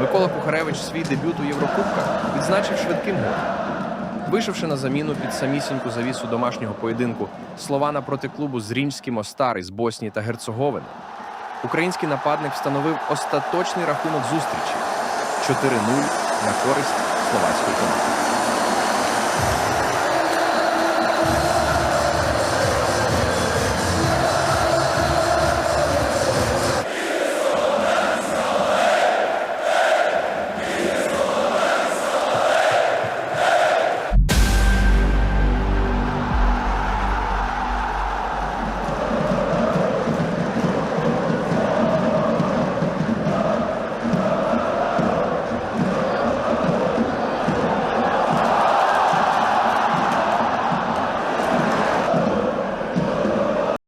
Микола Кухаревич свій дебют у Єврокубках відзначив швидким голом. Вийшовши на заміну під самісіньку завісу домашнього поєдинку Слована проти клубу з Зрінський Мостар із Боснії та Герцеговини, український нападник встановив остаточний рахунок зустрічі 4-0 на користь словацької команди.